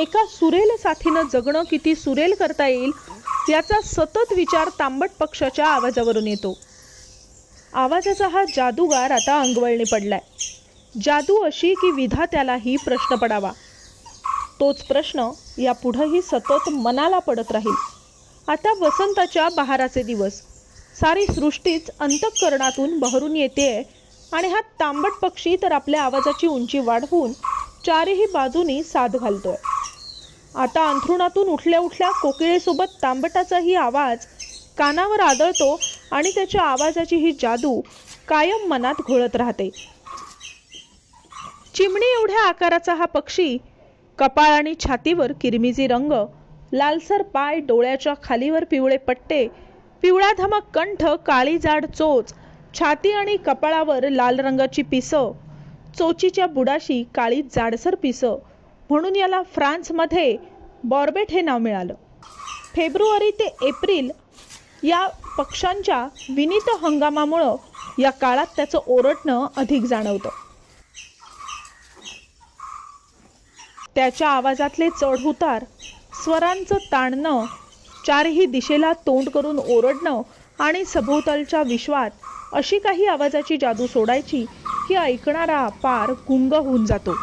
एका सुरेल साथीनं जगणं किती सुरेल करता येईल याचा सतत विचार तांबट पक्षाच्या आवाजावरून येतो. आवाजाचा हा जादूगार आता अंगवळणी पडलाय. जादू अशी की विधात्यालाही प्रश्न पडावा. तोच प्रश्न यापुढंही सतत मनाला पडत राहील. आता वसंताच्या बहाराचे दिवस. सारी सृष्टीच अंतःकरणातून बहरून येते आणि हा तांबट पक्षी तर आपल्या आवाजाची उंची वाढवून चारही बाजूनी साथ घालतोय. आता अंथरुणातून उठल्या उठल्या कोकिळेसोबत तांबटाचाही आवाज कानावर आदळतो आणि त्याच्या आवाजाची ही जादू कायम मनात घोळत राहते. चिमणी एवढ्या आकाराचा हा पक्षी कपाळ आणि छातीवर किरमिजी रंग लालसर पाय डोळ्याच्या खालीवर पिवळे पट्टे पिवळा धमक कंठ काळी जाड चोच छाती आणि कपाळावर लाल रंगाची पिसं चोचीच्या बुडाशी काळी जाडसर पिसं म्हणून याला फ्रान्समध्ये बॉर्बेट हे नाव मिळालं. फेब्रुवारी ते एप्रिल या पक्ष्यांच्या विनीत हंगामामुळं या काळात त्याचं ओरडणं अधिक जाणवतं. त्याच्या आवाजातले चढ उतार स्वरांचं ताणणं चारही दिशेला तोंड करून ओरडणं आणि सभोवतालच्या विश्वात अशी काही आवाजाची जादू सोडायची की ऐकणारा पार गुंग होऊन जातो.